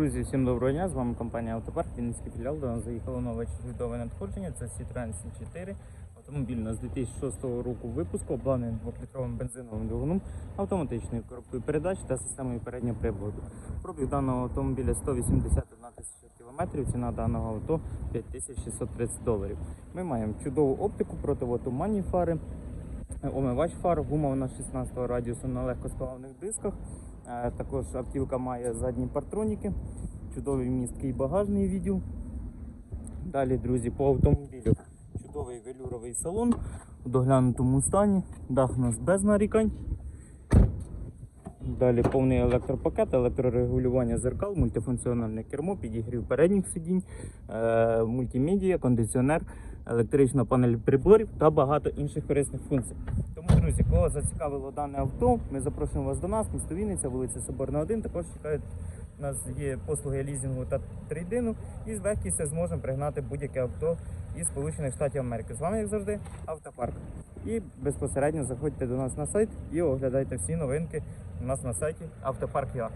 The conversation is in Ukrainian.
Друзі, всім доброго дня! З вами компанія Автопарк, Вінницький філіал. До нас заїхало нове чудове надходження. Це Citroen C4. Автомобіль у нас 2006 року випуску, обладнаний 2-літровим бензиновим двигуном, автоматичною коробкою передач та системою переднього приводу. Пробіг даного автомобіля 181 тисяча кілометрів. Ціна даного авто 5630 доларів. Ми маємо чудову оптику, противотуманні фари, омивач фар, гума нас 16 радіусу на легкосплавних дисках. Е, Також автівка має задні партроніки, чудовий місткий багажний відділ. Далі, друзі, по автомобілю чудовий велюровий салон у доглянутому стані, дах у нас без нарікань. Далі повний електропакет, електрорегулювання зеркал, мультифункціональне кермо, підігрів передніх сидінь, е, мультимедіа, кондиціонер, електрична панель приборів та багато інших корисних функцій. Тому, друзі, кого зацікавило дане авто, ми запрошуємо вас до нас, місто Вінниця, вулиця Соборна 1. Також чекають у нас є послуги лізінгу та трейдину і з легкістю зможемо пригнати будь-яке авто із Сполучених Штатів Америки. З вами, як завжди, автопарк. І безпосередньо заходьте до нас на сайт і оглядайте всі новинки у нас на сайті автопарк.ua.